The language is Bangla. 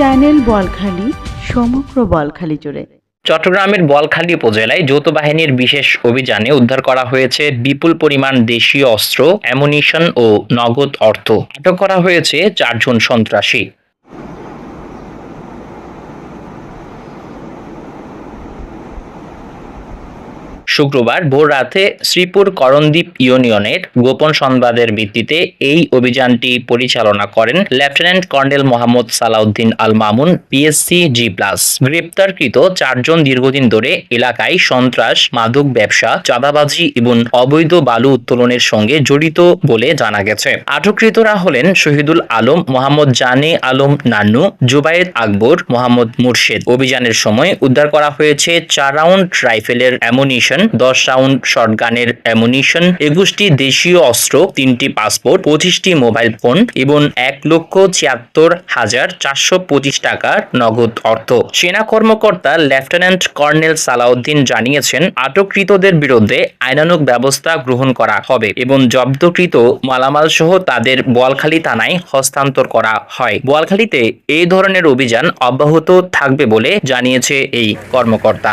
চ্যানেল বলখালি, সমগ্র বলখালি জুড়ে। চট্টগ্রামের বলখালী উপজেলায় যৌথ বাহিনীর বিশেষ অভিযানে উদ্ধার করা হয়েছে বিপুল পরিমাণ দেশীয় অস্ত্র, অ্যামুনিশন ও নগদ অর্থ। আটক করা হয়েছে চারজন সন্ত্রাসী। শুক্রবার ভোর রাতে শ্রীপুর করণদ্বীপ ইউনিয়নের গোপন সংবাদের ভিত্তিতে এই অভিযানটি পরিচালনা করেন lieutenant colonel Mohammad Salahuddin Al Mamun PSC G plus গ্রেপ্তারকৃত চারজন দীর্ঘদিন ধরে এলাকায় সন্ত্রাস, মাদক ব্যবসা, চাঁদাবাজি এবং অবৈধ বালু উত্তোলনের সঙ্গে জড়িত বলে জানা গেছে। আটককৃতরা হলেন শহীদুল আলম, মোহাম্মদ জানে আলম নান্নু জুবায়েদ আকবর, মোহাম্মদ মুর্শেদ। অভিযানের সময় উদ্ধার করা হয়েছে চার রাউন্ড রাইফেলের অ্যামুনিশন দশ রাউন্ড শটগানের অ্যামুনিশন একুশটি দেশীয় অস্ত্র, তিনটি পাসপোর্ট পঁচিশটি মোবাইল ফোন এবং এক লক্ষ ছিয়াত্তর হাজার চারশো পঁচিশ টাকার নগদ অর্থ। সেনা কর্মকর্তা লেফটেন্যান্ট কর্নেল সালাউদ্দিন জানিয়েছেন, আটককৃতদের বিরুদ্ধে আইনানুগ ব্যবস্থা গ্রহণ করা হবে এবং জব্দকৃত মালামাল সহ তাদের বোয়ালখালী থানায় হস্তান্তর করা হয়। বোয়ালখালীতে এই ধরনের অভিযান অব্যাহত থাকবে বলে জানিয়েছে এই কর্মকর্তা।